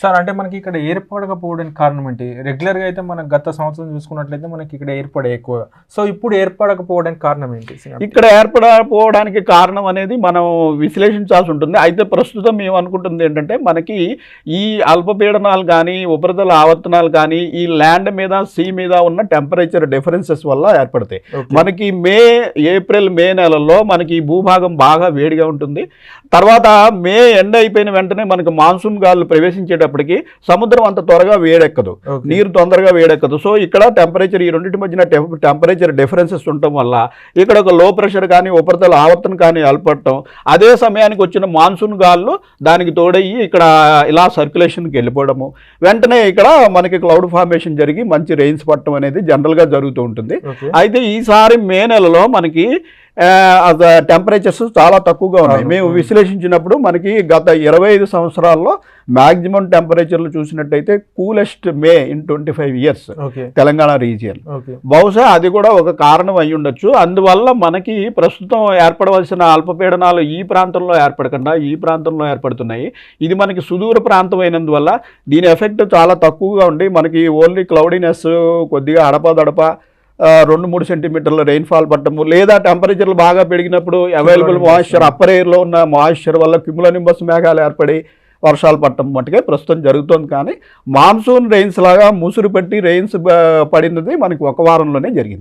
Sir అంటే మనకి ఇక్కడ ఏర్పడకపోవడానికి కారణం ఏంటి? రెగ్యులర్గా అయితే మనం గత సంవత్సరం చూసుకున్నట్లయితే మనకి ఇక్కడ ఏర్పడే ఎక్కువ. సో ఇప్పుడు ఏర్పడకపోవడానికి కారణం ఏంటి ఇక్కడ ఏర్పడకపోవడానికి కారణం అనేది మనం విశ్లేషించాల్సి ఉంటుంది. అయితే ప్రస్తుతం మేము అనుకుంటుంది ఏంటంటే మనకి ఈ అల్పపీడనాలు కానీ ఉపరితల ఆవర్తనాలు కానీ ఈ ల్యాండ్ మీద సీ మీద ఉన్న టెంపరేచర్ డిఫరెన్సెస్ వల్ల ఏర్పడతాయి. మనకి మే ఏప్రిల్ మే నెలల్లో మనకి ఈ భూభాగం బాగా వేడిగా ఉంటుంది. తర్వాత మే ఎండ అయిపోయిన వెంటనే మనకి మాన్సూన్ గాలులు ప్రవేశించేటప్పటికి సముద్రం అంత త్వరగా వేడెక్కదు. నీరు తొందరగా వేడెక్కదు. సో ఇక్కడ టెంపరేచర్ ఈ రెండింటి మధ్యన టెంప- టెంపరేచర్ డిఫరెన్సెస్ ఉండటం వల్ల ఇక్కడ ఒక లో ప్రెషర్ కానీ ఉపరితల ఆవర్తనం కానీ ఏర్పడటం అదే సమయానికి వచ్చిన మాన్సూన్ గాల్లో దానికి తోడయ్యి ఇక్కడ ఇలా సర్క్యులేషన్కి వెళ్ళిపోవడము. వెంటనే ఇక్కడ మనకి క్లౌడ్ ఫార్మేషన్ జరిగి మంచి రెయిన్స్ పట్టడం అనేది జనరల్గా జరుగుతూ ఉంటుంది. అయితే ఈసారి మే నెలలో మనకి టెంపరేచర్స్ చాలా తక్కువగా ఉన్నాయి. మేము విశ్లేషించినప్పుడు మనకి గత ఇరవై ఐదు సంవత్సరాల్లో మ్యాక్సిమం టెంపరేచర్లు చూసినట్టయితే coolest May in twenty five years Telangana region okay. బహుశా అది కూడా ఒక కారణం అయి ఉండొచ్చు. అందువల్ల మనకి ప్రస్తుతం ఏర్పడవలసిన అల్పపీడనాలు ఈ ప్రాంతంలో ఏర్పడకుండా ఈ ప్రాంతంలో ఏర్పడుతున్నాయి. ఇది మనకి సుదూర ప్రాంతం అయినందువల్ల దీని ఎఫెక్ట్ చాలా తక్కువగా ఉండి మనకి ఓన్లీ క్లౌడీనెస్ కొద్దిగా అడపదడప రెండు మూడు సెంటీమీటర్ల రెయిన్ఫాల్ పట్టము లేదా టెంపరేచర్లు బాగా పెరిగినప్పుడు అవైలబుల్. మాయిశ్చర్ అప్పర్ ఎయిర్లో ఉన్న మాయిశ్చర్ వల్ల క్యుములనింబస్ మేఘాలు ఏర్పడి వర్షాలు పట్టడం మటుకే ప్రస్తుతం జరుగుతోంది. కానీ మాన్సూన్ రెయిన్స్ లాగా ముసురు పట్టి రెయిన్స్ పడినది మనకి ఒక వారంలోనే జరిగింది.